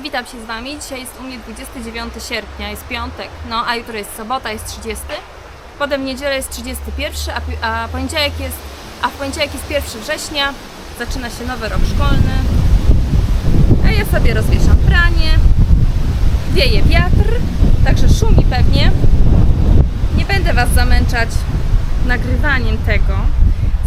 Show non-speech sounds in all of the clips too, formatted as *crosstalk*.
witam się z Wami. Dzisiaj jest u mnie 29 sierpnia, jest piątek, no a jutro jest sobota, jest 30. Potem niedziela jest 31, a, a poniedziałek jest, a w poniedziałek jest 1 września. Zaczyna się nowy rok szkolny. A ja sobie rozwieszam pranie. Wieje wiatr, także szumi pewnie. Nie będę Was zamęczać nagrywaniem tego.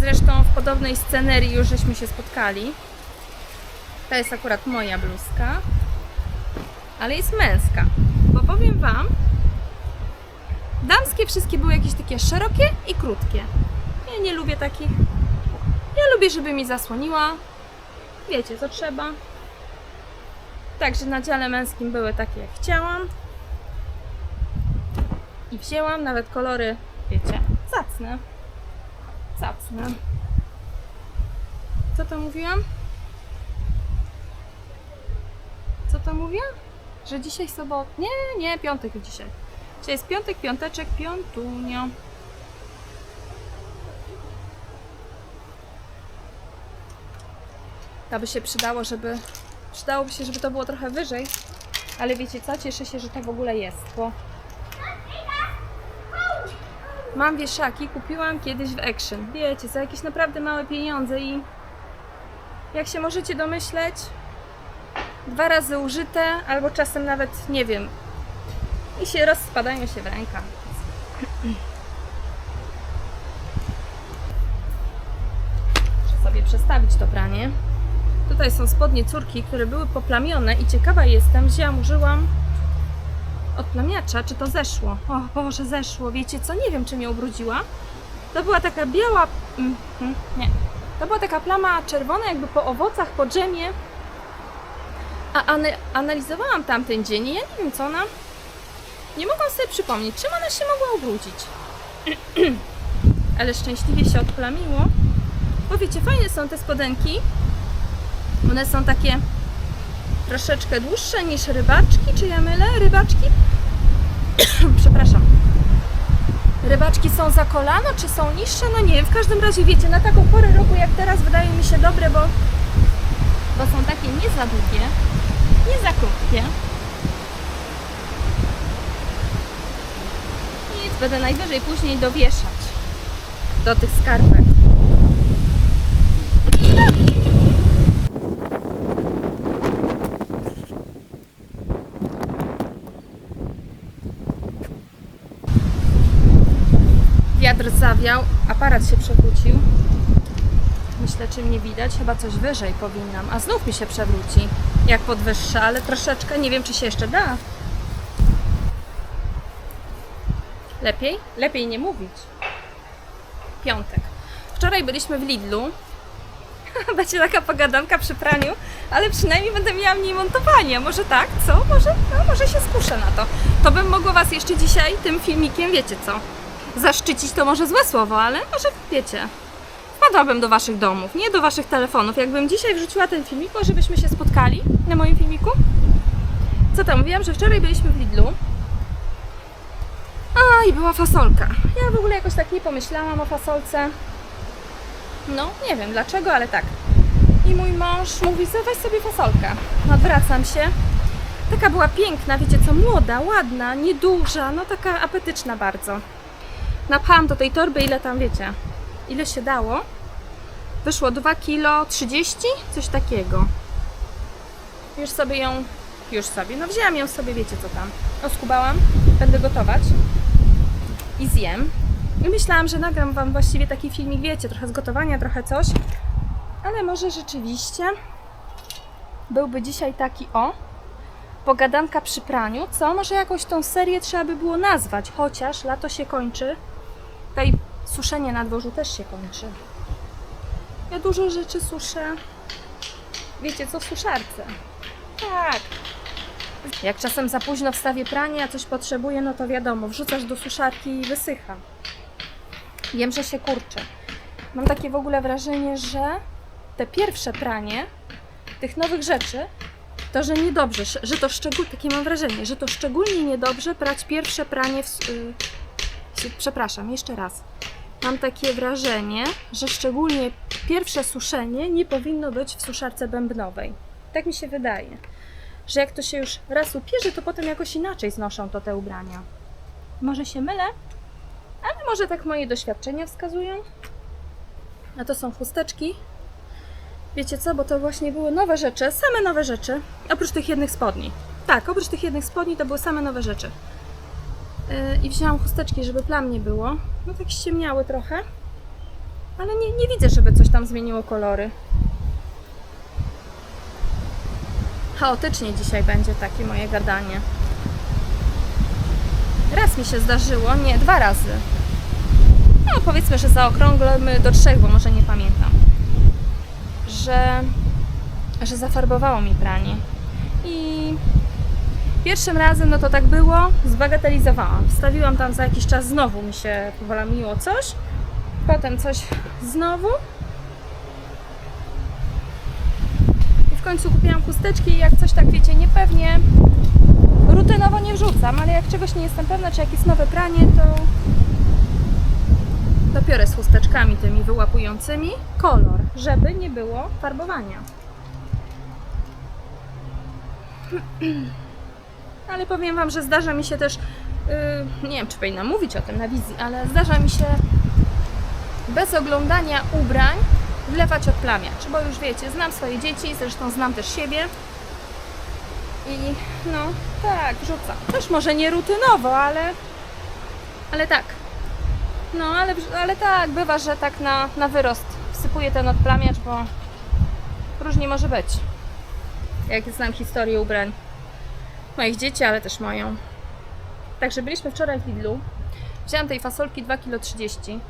Zresztą w podobnej scenerii już żeśmy się spotkali. To jest akurat moja bluzka, ale jest męska. Bo powiem Wam, damskie wszystkie były jakieś takie szerokie i krótkie. Ja nie lubię takich. Ja lubię, żeby mi zasłoniła. Wiecie, co trzeba. Także na dziale męskim były takie, jak chciałam. I wzięłam nawet kolory, wiecie, zacne. Zacne. Co to mówiłam? Co to mówię? Że dzisiaj sobot... Nie, nie, piątek dzisiaj. Dzisiaj jest piątek, piąteczek, piątunio. To by się przydało, żeby... Przydałoby się, żeby to było trochę wyżej. Ale wiecie co? Cieszę się, że to w ogóle jest, bo... Mam wieszaki, kupiłam kiedyś w Action. Wiecie, za jakieś naprawdę małe pieniądze i... Jak się możecie domyśleć, dwa razy użyte, albo czasem nawet nie wiem. I się rozpadają się w rękach. Muszę sobie przestawić to pranie. Tutaj są spodnie córki, które były poplamione i ciekawa jestem, wzięłam, użyłam od plamiacza, czy to zeszło. O Boże, zeszło. Wiecie co? Nie wiem, czy mnie ubrudziła. To była taka biała... mm, nie. To była taka plama czerwona, jakby po owocach, po dżemie. A analizowałam tamten dzień i ja nie wiem co ona. Nie mogłam sobie przypomnieć, czym ona się mogła ubrudzić. *clears throat* Ale szczęśliwie się odplamiło. Bo wiecie, fajne są te spodenki. One są takie troszeczkę dłuższe niż rybaczki. Czy ja mylę? Rybaczki? *clears throat* Przepraszam. Rybaczki są za kolano, czy są niższe? No nie wiem. W każdym razie wiecie, na taką porę roku jak teraz wydaje mi się dobre, bo, bo są takie nie za długie, nie za krótkie. Nic, będę najwyżej później dowieszać do tych skarpet. Wiatr zawiał, aparat się przewrócił. Myślę, czy mnie widać. Chyba coś wyżej powinnam. A znów mi się przewróci. Jak podwyższa, ale troszeczkę. Nie wiem, czy się jeszcze da. Lepiej? Lepiej nie mówić. Piątek. Wczoraj byliśmy w Lidlu. *laughs* Będzie taka pogadanka przy praniu, ale przynajmniej będę miała mniej montowania. Może tak? Co? Może, no, może się skuszę na to. To bym mogła Was jeszcze dzisiaj tym filmikiem, wiecie co? Zaszczycić to może złe słowo, ale może wiecie. Wpadłabym do Waszych domów, nie do Waszych telefonów. Jakbym dzisiaj wrzuciła ten filmik, może byśmy się spotkali na moim filmiku. Co tam? Mówiłam, że wczoraj byliśmy w Lidlu. A, i była fasolka. Ja w ogóle jakoś tak nie pomyślałam o fasolce. No, nie wiem dlaczego, ale tak. I mój mąż mówi, "Co, weź sobie fasolkę. Odwracam się. Taka była piękna, wiecie co, młoda, ładna, nieduża, no taka apetyczna bardzo. Napchałam do tej torby, ile tam, wiecie, ile się dało. Wyszło 2 kilo 30, coś takiego. Już sobie ją, już sobie, no wzięłam ją sobie, wiecie co tam. Oskubałam, będę gotować i zjem. I myślałam, że nagram Wam właściwie taki filmik, wiecie, trochę z gotowania, trochę coś. Ale może rzeczywiście byłby dzisiaj taki o, pogadanka przy praniu, co? Może jakąś tą serię trzeba by było nazwać, chociaż lato się kończy. Tutaj suszenie na dworzu też się kończy. Ja dużo rzeczy suszę. Wiecie co w suszarce? Tak. Jak czasem za późno wstawię pranie, a coś potrzebuję, no to wiadomo, wrzucasz do suszarki i wysycha. Wiem, że się kurczę. Mam takie w ogóle wrażenie, że te pierwsze pranie tych nowych rzeczy, to, że niedobrze, że- to szczególnie, takie mam wrażenie, że to szczególnie niedobrze brać pierwsze pranie w, y, s- przepraszam, jeszcze raz. Mam takie wrażenie, że szczególnie pierwsze suszenie nie powinno być w suszarce bębnowej. Tak mi się wydaje. że jak to się już raz upierze, to potem jakoś inaczej znoszą to te ubrania. Może się mylę, ale może tak moje doświadczenia wskazują. A to są chusteczki. Wiecie co, bo to właśnie były nowe rzeczy, same nowe rzeczy, oprócz tych jednych spodni. Tak, oprócz tych jednych spodni to były same nowe rzeczy. Yy, I wzięłam chusteczki, żeby plam nie było. No tak ściemniały trochę. Ale nie, nie widzę, żeby coś tam zmieniło kolory. Chaotycznie dzisiaj będzie takie moje gadanie. Raz mi się zdarzyło, nie, dwa razy. No powiedzmy, że zaokrąglmy do trzech, bo może nie pamiętam. Że, że zafarbowało mi pranie. I pierwszym razem no to tak było, zbagatelizowałam. Wstawiłam tam za jakiś czas, znowu mi się powolamiło coś. Potem coś znowu. I w końcu kupiłam chusteczki i jak coś tak wiecie, niepewnie, rutynowo nie wrzucam, ale jak czegoś nie jestem pewna, czy jak jest nowe pranie, to dopiero z chusteczkami tymi wyłapującymi kolor, żeby nie było farbowania. *clears throat* Ale powiem Wam, że zdarza mi się też, yy, nie wiem czy powinnam mówić o tym na wizji, ale zdarza mi się bez oglądania ubrań wlewać odplamiacz, bo już wiecie, znam swoje dzieci, zresztą znam też siebie i no tak, wrzucam. Też może nie rutynowo, ale ale tak. No, ale, ale tak, bywa, że tak na, na wyrost wsypuję ten odplamiacz, bo różnie może być. Jak znam historię ubrań moich dzieci, ale też moją. Także byliśmy wczoraj w Lidlu. Wzięłam tej fasolki 2,30 kg.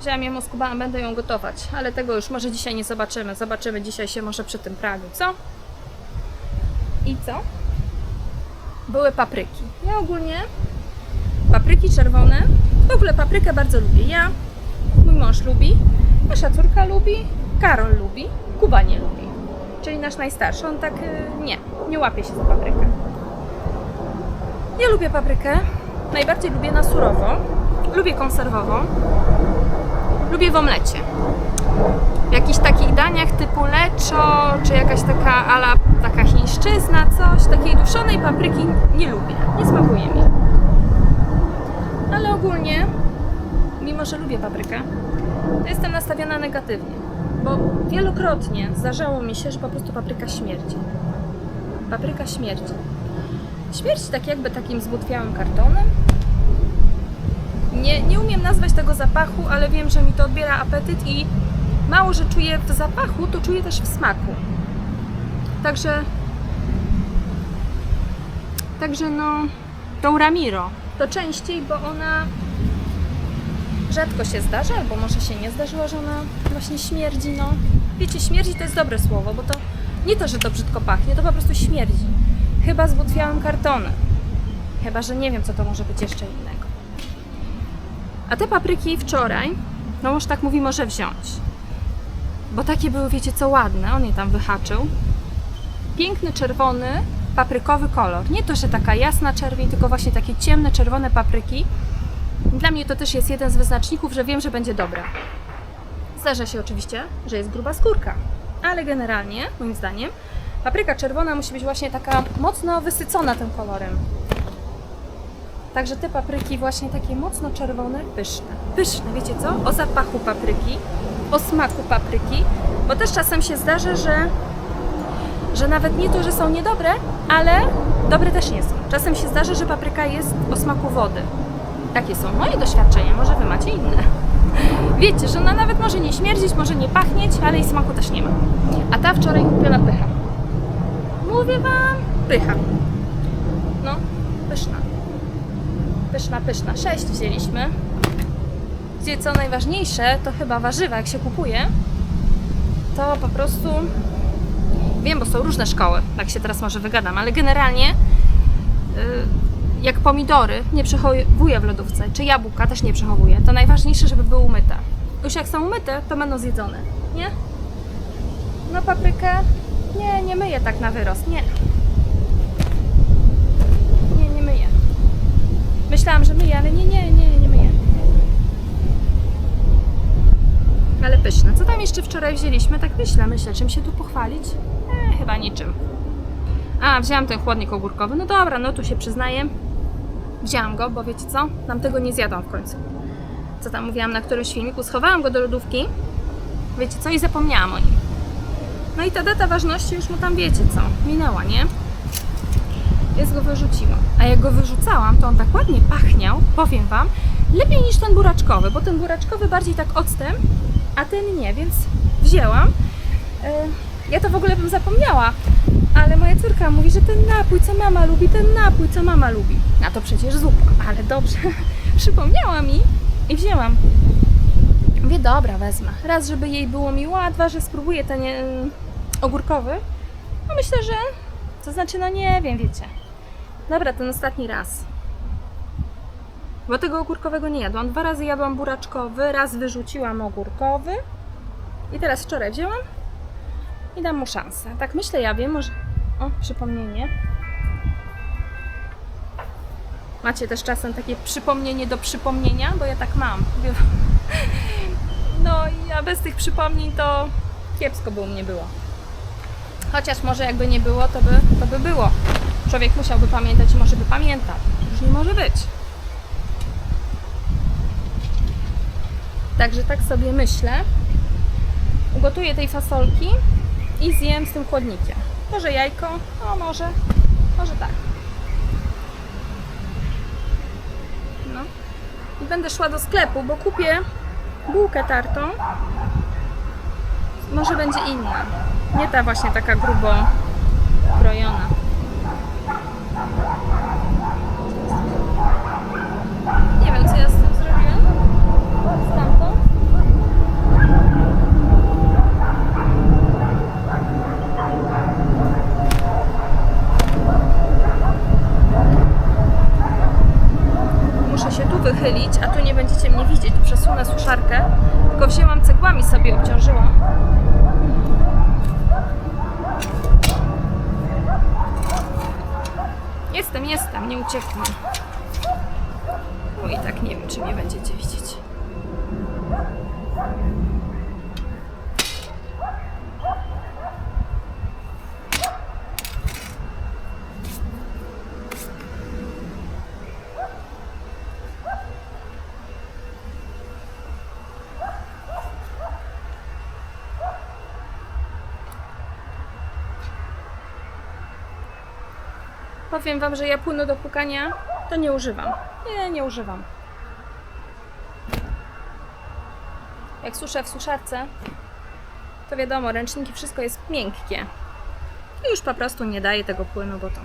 Wzięłam ją, oskubałam, będę ją gotować, ale tego już może dzisiaj nie zobaczymy. Zobaczymy dzisiaj się może przy tym praniu, co? I co? Były papryki. Ja ogólnie papryki czerwone. W ogóle paprykę bardzo lubię. Ja, mój mąż lubi, nasza córka lubi, Karol lubi, Kuba nie lubi. Czyli nasz najstarszy. On tak y, nie, nie łapie się za paprykę. Ja lubię paprykę. Najbardziej lubię na surowo. Lubię konserwową. Lubię w omlecie. W jakichś takich daniach typu leczo, czy jakaś taka ala, taka chińszczyzna, coś. Takiej duszonej papryki nie lubię. Nie smakuje mi. Ale ogólnie, mimo że lubię paprykę, to jestem nastawiona negatywnie. Bo wielokrotnie zdarzało mi się, że po prostu papryka śmierdzi. Papryka śmierdzi. Śmierdzi tak jakby takim zbutwiałym kartonem. Nie, nie umiem nazwać tego zapachu, ale wiem, że mi to odbiera apetyt i mało, że czuję w zapachu, to czuję też w smaku. Także Także no tą Ramiro to częściej, bo ona rzadko się zdarza, albo może się nie zdarzyło, że ona właśnie śmierdzi, no. Wiecie, śmierdzi to jest dobre słowo, bo to nie to, że to brzydko pachnie, to po prostu śmierdzi. Chyba z butwiałym kartonem. Chyba, że nie wiem, co to może być jeszcze innego. A te papryki wczoraj, no już tak mówi, może wziąć. Bo takie były, wiecie co, ładne. On je tam wyhaczył. Piękny, czerwony, paprykowy kolor. Nie to, że taka jasna czerwień, tylko właśnie takie ciemne, czerwone papryki. Dla mnie to też jest jeden z wyznaczników, że wiem, że będzie dobre. Zdarza się oczywiście, że jest gruba skórka, ale generalnie, moim zdaniem, papryka czerwona musi być właśnie taka mocno wysycona tym kolorem. Także te papryki właśnie takie mocno czerwone, pyszne. Pyszne, wiecie co? O zapachu papryki, o smaku papryki, bo też czasem się zdarza, że że nawet nie to, że są niedobre, ale dobre też nie są. Czasem się zdarza, że papryka jest o smaku wody. Takie są moje doświadczenia, może wy macie inne. Wiecie, że ona nawet może nie śmierdzić, może nie pachnieć, ale i smaku też nie ma. A ta wczoraj kupiona pycha. Mówię wam, pycha. No, pyszna. Pyszna, pyszna. Sześć wzięliśmy. Gdzie co najważniejsze, to chyba warzywa, jak się kupuje, to po prostu Wiem, bo są różne szkoły, tak się teraz może wygadam, ale generalnie y, jak pomidory nie przechowuję w lodówce, czy jabłka też nie przechowuję, to najważniejsze, żeby były umyte. Już jak są umyte, to będą zjedzone, nie? No paprykę nie, nie myję tak na wyrost, nie. Nie, nie myję. Myślałam, że myję, ale nie, nie, nie, nie myję. Ale pyszne. Co tam jeszcze wczoraj wzięliśmy? Tak myślę, myślę, czym się tu pochwalić? E, chyba niczym. A, wzięłam ten chłodnik ogórkowy. No dobra, no tu się przyznaję. Wzięłam go, bo wiecie co? Tam tego nie zjadłam w końcu. Co tam mówiłam na którymś filmiku? Schowałam go do lodówki. Wiecie co? I zapomniałam o nim. No i ta data ważności już mu tam wiecie co? Minęła, nie? Więc go wyrzuciłam. A jak go wyrzucałam, to on tak ładnie pachniał, powiem Wam, lepiej niż ten buraczkowy, bo ten buraczkowy bardziej tak octem, a ten nie, więc wzięłam. E, Ja to w ogóle bym zapomniała, ale moja córka mówi, że ten napój, co mama lubi, ten napój, co mama lubi. A to przecież zupa, ale dobrze, *laughs* przypomniała mi i wzięłam. Mówię, dobra, wezmę. Raz, żeby jej było miło, a dwa, że spróbuję ten e, ogórkowy. No myślę, że to znaczy, no nie wiem, wiecie. Dobra, ten ostatni raz. Bo tego ogórkowego nie jadłam. Dwa razy jadłam buraczkowy, raz wyrzuciłam ogórkowy. I teraz wczoraj wzięłam i dam mu szansę. Tak myślę, ja wiem, może... O, przypomnienie. Macie też czasem takie przypomnienie do przypomnienia? Bo ja tak mam. No i ja bez tych przypomnień to kiepsko by u mnie było. Chociaż może jakby nie było, to by, to by było. Człowiek musiałby pamiętać i może by pamiętał. Już nie może być. Także tak sobie myślę. Ugotuję tej fasolki i zjem z tym chłodnikiem. Może jajko? O, może. Może tak. No. I będę szła do sklepu, bo kupię bułkę tartą. Może będzie inna. Nie ta właśnie taka grubo krojona. Jestem, nie ucieknę. Bo i tak nie wiem, czy mnie będziecie widzieć. Powiem Wam, że ja płynu do płukania to nie używam. Nie, nie używam. Jak suszę w suszarce, to wiadomo, ręczniki, wszystko jest miękkie. I już po prostu nie daję tego płynu, bo to...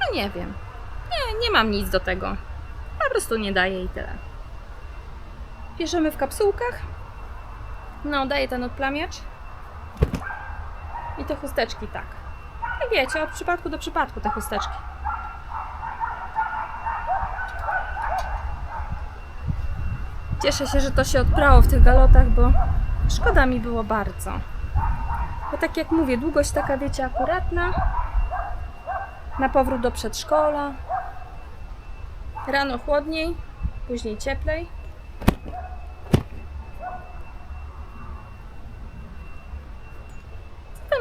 No nie wiem. Nie, nie mam nic do tego. Po prostu nie daję i tyle. Bierzemy w kapsułkach. No, daję ten odplamiacz. I te chusteczki tak. I wiecie, od przypadku do przypadku te chusteczki. Cieszę się, że to się odprało w tych galotach, bo szkoda mi było bardzo. Bo tak jak mówię, długość taka, wiecie, akuratna. Na powrót do przedszkola. Rano chłodniej, później cieplej.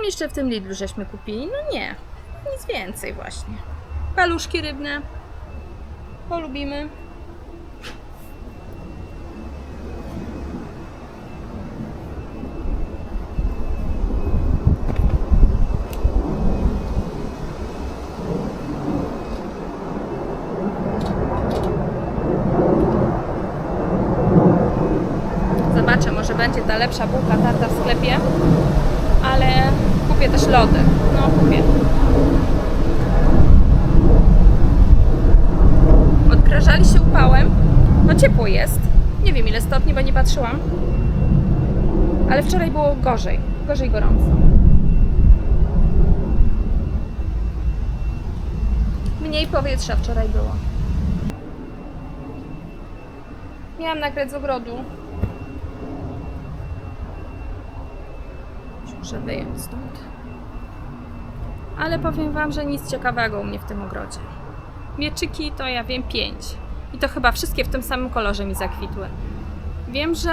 Jeszcze w tym Lidlu żeśmy kupili? No nie, nic więcej właśnie. Paluszki rybne. Polubimy. Zobaczę, może będzie ta lepsza bułka tarta w sklepie, kupię też lody. No, kupię. Odgrażali się upałem. No ciepło jest. Nie wiem ile stopni, bo nie patrzyłam. Ale wczoraj było gorzej. Gorzej gorąco. Mniej powietrza wczoraj było. Miałam nagrać z ogrodu. Muszę wyjąć stąd. Ale powiem Wam, że nic ciekawego u mnie w tym ogrodzie. Mieczyki to ja wiem pięć. I to chyba wszystkie w tym samym kolorze mi zakwitły. Wiem, że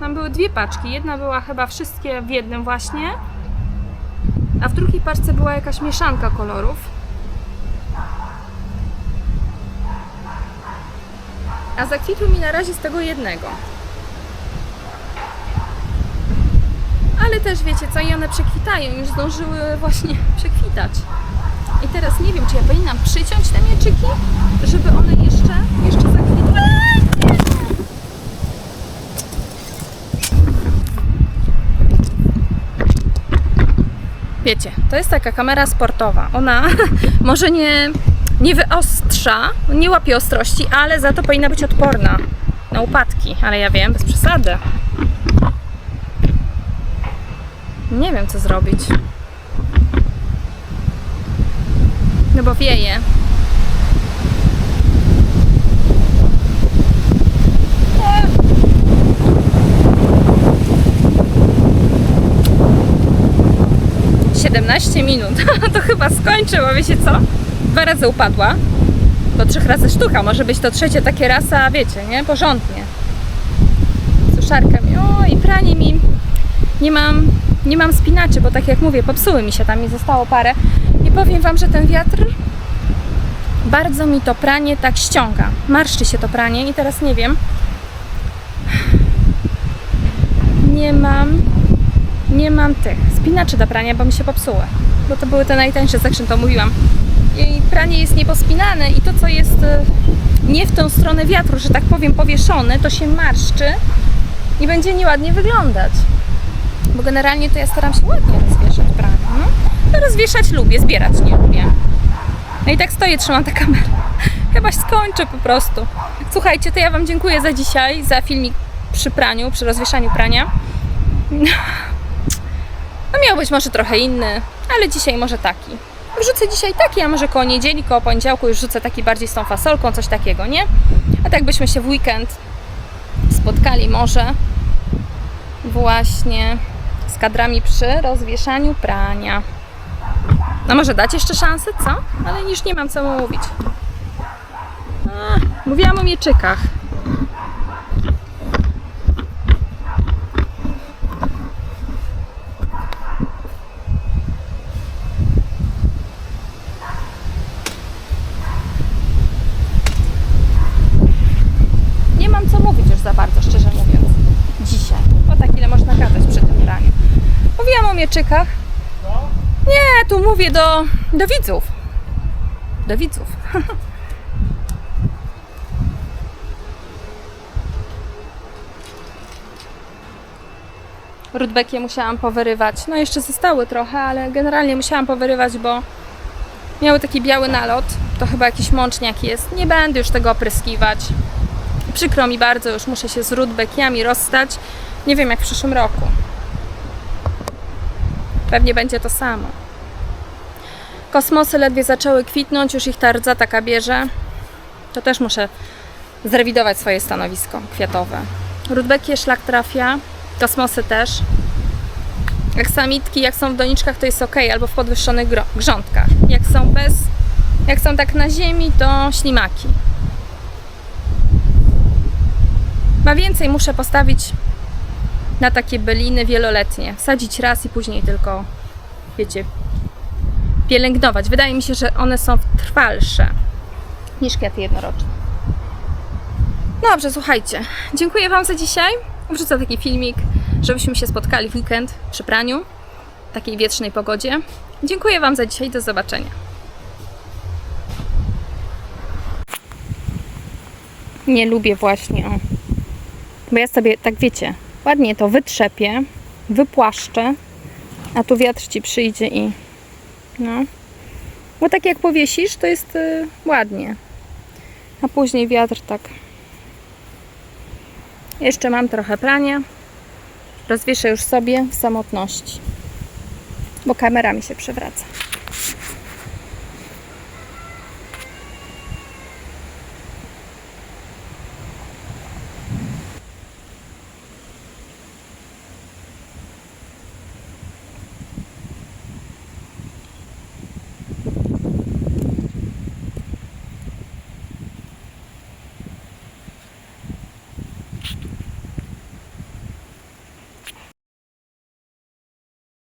tam były dwie paczki. Jedna była chyba wszystkie w jednym właśnie. a w drugiej paczce była jakaś mieszanka kolorów. A zakwitły mi na razie z tego jednego. Ale też wiecie co, i one przekwitają, już zdążyły właśnie *laughs* przekwitać. I teraz nie wiem, czy ja powinnam przyciąć te mieczyki, żeby one jeszcze, jeszcze zakwitły. Wiecie, to jest taka kamera sportowa. Ona *laughs* może nie, nie wyostrza, nie łapie ostrości, ale za to powinna być odporna na upadki. Ale ja wiem, bez przesady. Nie wiem, co zrobić. No bo wieje. Siedemnaście minut. *laughs* to chyba skończę, bo wiecie co? Dwa razy upadła. Do trzech razy sztuka. Może być to trzecie takie rasa, wiecie, nie? Porządnie. Suszarka mi. O, i pranie mi. Nie mam, nie mam spinaczy, bo tak jak mówię, popsuły mi się tam i zostało parę. I powiem Wam, że ten wiatr bardzo mi to pranie tak ściąga. Marszczy się to pranie i teraz nie wiem. Nie mam, nie mam tych spinaczy do prania, bo mi się popsuły. Bo to były te najtańsze, zresztą to mówiłam. I pranie jest niepospinane i to, co jest e, nie w tą stronę wiatru, że tak powiem, powieszone, to się marszczy i będzie nieładnie wyglądać. Bo generalnie to ja staram się ładnie rozwieszać pranie. No, no rozwieszać lubię, zbierać nie lubię. No i tak stoję, trzymam tę kamerę. *laughs* Chyba skończę po prostu. Słuchajcie, to ja Wam dziękuję za dzisiaj, za filmik przy praniu, przy rozwieszaniu prania. No miał być może trochę inny, ale dzisiaj może taki. Wrzucę dzisiaj taki, a może koło niedzieli, koło poniedziałku już rzucę taki bardziej z tą fasolką, coś takiego, nie? A tak byśmy się w weekend spotkali może właśnie z kadrami przy rozwieszaniu prania. No może dać jeszcze szansę, co? Ale już nie mam co mówić. A, mówiłam o mieczykach. Nie mam co mówić już za bardzo, szczerze mówiąc. Dzisiaj. Bo tak ile można gadać przy tym praniu. Mówiłam o mieczykach. Nie, tu mówię do, do widzów. Do widzów. *laughs* Rudbekie musiałam powyrywać. No jeszcze zostały trochę, ale generalnie musiałam powyrywać, bo miały taki biały nalot. To chyba jakiś mączniak jest. Nie będę już tego opryskiwać. Przykro mi bardzo, już muszę się z rudbekiami rozstać. Nie wiem jak w przyszłym roku. Pewnie będzie to samo. Kosmosy ledwie zaczęły kwitnąć, już ich ta rdza taka bierze. To też muszę zrewidować swoje stanowisko kwiatowe. Rudbekie szlak trafia, kosmosy też. Jak samitki, jak są w doniczkach, to jest ok, albo w podwyższonych grządkach. Jak są bez, jak są tak na ziemi, to ślimaki. Ma więcej muszę postawić na takie byliny wieloletnie. Wsadzić raz i później tylko, wiecie, pielęgnować. Wydaje mi się, że one są trwalsze niż kwiaty jednoroczne. Dobrze, słuchajcie. Dziękuję Wam za dzisiaj. Wrzucę taki filmik, żebyśmy się spotkali w weekend przy praniu, w takiej wietrznej pogodzie. Dziękuję Wam za dzisiaj. Do zobaczenia. Nie lubię właśnie. Bo ja sobie, tak wiecie, ładnie to wytrzepię, wypłaszczę, a tu wiatr Ci przyjdzie i no. Bo tak jak powiesisz, to jest y, ładnie. A później wiatr tak. Jeszcze mam trochę prania. Rozwieszę już sobie w samotności. Bo kamera mi się przewraca.